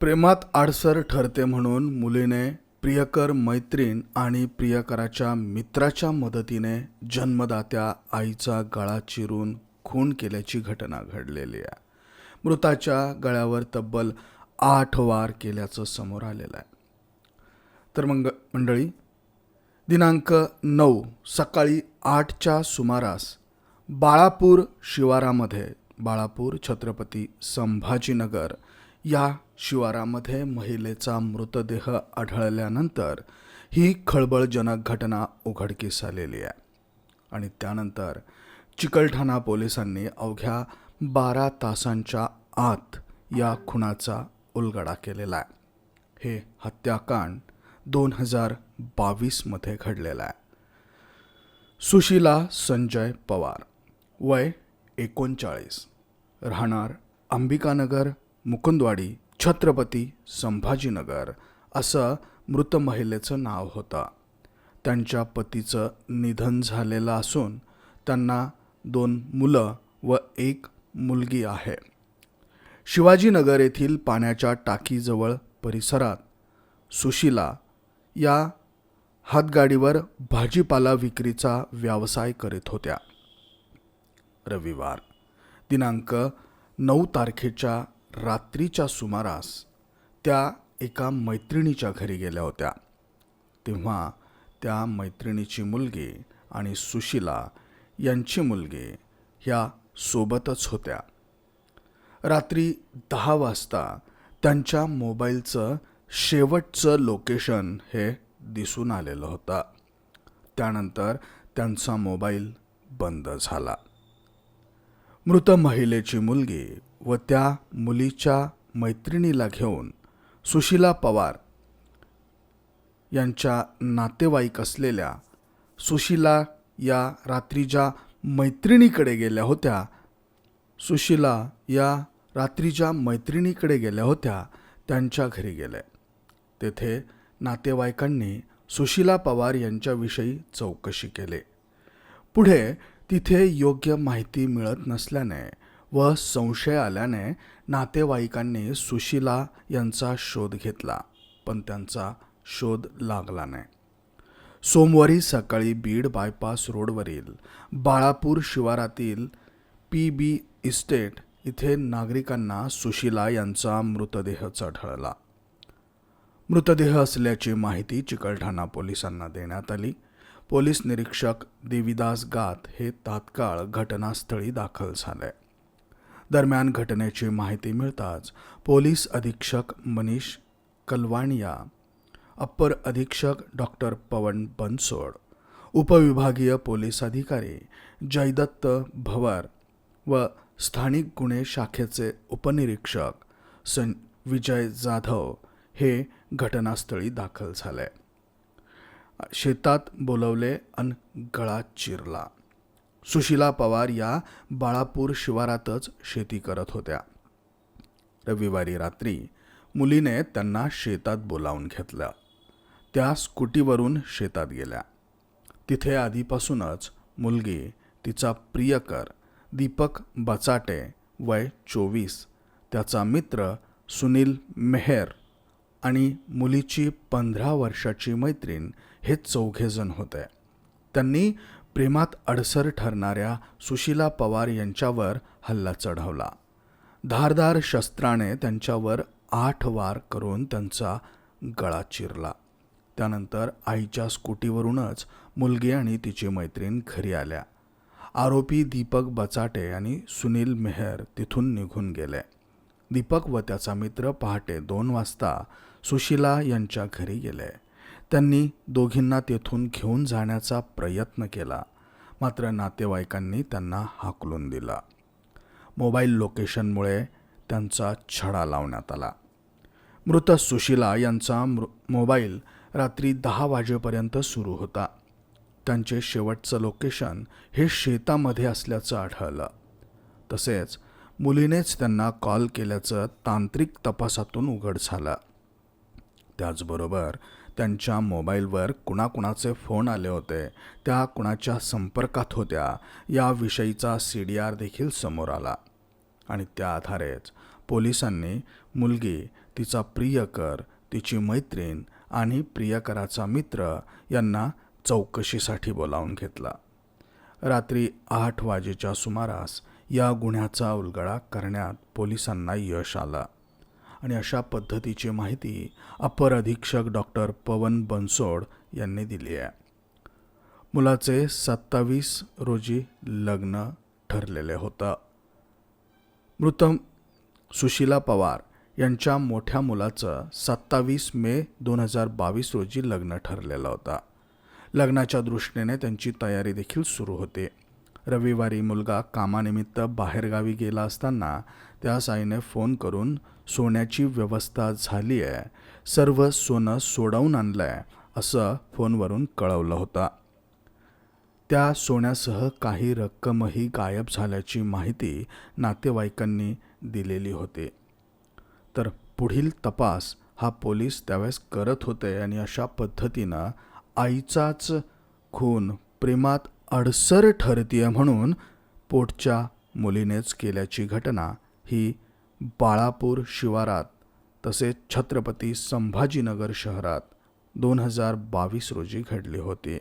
प्रेमात आडसर ठरते म्हणून मुलीने प्रियकर मैत्रीण आणि प्रियकराच्या मित्राच्या मदतीने जन्मदात्या आईचा गळा चिरून खून केल्याची घटना घडलेली आहे. मृताच्या गळ्यावर तब्बल आठ वार केल्याचं समोर आलेलं आहे. तर मंग मंडळी दिनांक नऊ सकाळी आठच्या सुमारास बाळापूर शिवारामध्ये बाळापूर छत्रपती संभाजीनगर या शिवारामध्ये महिलेचा मृतदेह आढळल्यानंतर ही खळबळजनक घटना उघडकीस आलेली आहे. आणि त्यानंतर चिकलठाणा पोलिसांनी अवघ्या बारा तासांच्या आत या खुनाचा उलगडा केलेला आहे. हे हत्याकांड दोन हजार बावीसमध्ये घडलेलं आहे. सुशीला संजय पवार वय एकोणचाळीस राहणार अंबिकानगर मुकुंदवाडी छत्रपती संभाजीनगर असं मृत महिलेचं नाव होतं. त्यांच्या पतीचं निधन झालेलं असून त्यांना दोन मुलं व एक मुलगी आहे. शिवाजीनगर येथील पाण्याच्या टाकीजवळ परिसरात सुशीला या हातगाडीवर भाजीपाला विक्रीचा व्यवसाय करीत होत्या. रविवार दिनांक नऊ तारखेच्या रात्रीच्या सुमारास त्या एका मैत्रिणीच्या घरी गेल्या होत्या. तेव्हा त्या मैत्रिणीची मुलगी आणि सुशीला यांची मुलगी ह्या सोबतच होत्या. रात्री दहा वाजता त्यांच्या मोबाईलचं शेवटचं लोकेशन हे दिसून आलेलं होतं. त्यानंतर त्यांचा मोबाईल बंद झाला. मृत महिलेची मुलगी व त्या मुलीच्या मैत्रिणीला घेऊन सुशीला पवार यांच्या नातेवाईक असलेल्या सुशीला या रात्री ज्या मैत्रिणीकडे गेल्या होत्या. सुशीला या रात्रीच्या मैत्रिणीकडे गेल्या होत्या त्यांच्या घरी गेले. तेथे नातेवाईकांनी सुशीला पवार यांच्याविषयी चौकशी केली. पुढे तिथे योग्य माहिती मिळत नसल्याने व संशय आल्याने नातेवाईकांनी सुशीला यांचा शोध घेतला पण त्यांचा शोध लागला नाही. सोमवारी सकाळी बीड बायपास रोडवरील बाळापूर शिवारातील पी बी इस्टेट इथे नागरिकांना सुशीला यांचा मृतदेह चढळला. मृतदेह असल्याची माहिती चिकलठाणा पोलिसांना देण्यात आली. पोलीस निरीक्षक देविदास गात हे तात्काळ घटनास्थळी दाखल झाले. दरम्यान घटनेची माहिती मिळताच पोलीस अधीक्षक मनीष कलवाणिया अप्पर अधीक्षक डॉक्टर पवन बनसोड उपविभागीय पोलीस अधिकारी जयदत्त भवर व स्थानिक गुन्हे शाखेचे उपनिरीक्षक सं. विजय जाधव हे घटनास्थळी दाखल झाले. शेतात बोलवले अन गळा चिरला. सुशीला पवार या बाळापूर शिवारातच शेती करत होत्या. रविवारी रात्री मुलीने त्यांना शेतात बोलावून घेतलं. त्या स्कूटीवरून शेतात गेल्या. तिथे आधीपासूनच मुलगी तिचा प्रियकर दीपक बचाटे वय चोवीस त्याचा मित्र सुनील मेहर आणि मुलीची पंधरा वर्षाची मैत्रीण हे चौघेजण होते. त्यांनी प्रेमात अडसर ठरणाऱ्या सुशीला पवार यांच्यावर हल्ला चढवला. धारदार शस्त्राने त्यांच्यावर आठ वार करून त्यांचा गळा चिरला. त्यानंतर आईच्या स्कूटीवरूनच मुलगी आणि तिची मैत्रीण घरी आल्या. आरोपी दीपक बचाटे आणि सुनील मेहर तिथून निघून गेले. दीपक व त्याचा मित्र पहाटे दोन वाजता सुशीला यांच्या घरी गेले. त्यांनी दोघींना तेथून घेऊन जाण्याचा प्रयत्न केला. मात्र नातेवाईकांनी त्यांना हाकलून दिला. मोबाईल लोकेशनमुळे त्यांचा छडा लावण्यात आला. मृत सुशीला यांचा मृ मोबाईल रात्री दहा वाजेपर्यंत सुरू होता. त्यांचे शेवटचं लोकेशन हे शेतामध्ये असल्याचं आढळलं. तसेच मुलीनेच त्यांना कॉल केल्याचं तांत्रिक तपासातून उघड झालं. त्याचबरोबर त्यांच्या मोबाईलवर कुणाकुणाचे फोन आले होते त्या कुणाच्या संपर्कात होत्या याविषयीचा सी डी आर देखील समोर आला. आणि त्या आधारेच पोलिसांनी मुलगी तिचा प्रियकर तिची मैत्रीण आणि प्रियकराचा मित्र यांना चौकशीसाठी बोलावून घेतला. रात्री आठ वाजेच्या सुमारास या गुन्ह्याचा उलगडा करण्यात पोलिसांना यश आलं. आणि अशा पद्धतीची माहिती अपर अधीक्षक डॉक्टर पवन बनसोड यांनी दिली आहे. मुलाचे सत्तावीस रोजी लग्न ठरलेले होतं. मृत सुशीला पवार यांच्या मोठ्या मुलाचं सत्तावीस मे दोन हजार बावीस रोजी लग्न ठरलेलं होतं. लग्नाच्या दृष्टीने त्यांची तयारी देखील सुरू होते. रविवारी मुलगा कामानिमित्त बाहेरगावी गेला असताना त्या साईने फोन करून सोन्याची व्यवस्था झाली आहे. सर्व सोनं सोडवून आणलं आहे असं फोनवरून कळवलं होतं. त्या सोन्यासह काही रक्कमही गायब झाल्याची माहिती नातेवाईकांनी दिलेली होती. तर पुढील तपास हा पोलीस त्यावेळेस करत होते आणि अशा पद्धतीनं आईचाच खून प्रेमात अडसर ठरतीय म्हणून पोटच्या मुलीनेच केल्याची घटना ही बाळापूर शिवारात तसेच छत्रपती संभाजीनगर शहरात दोन हजार बावीस रोजी घडली होती.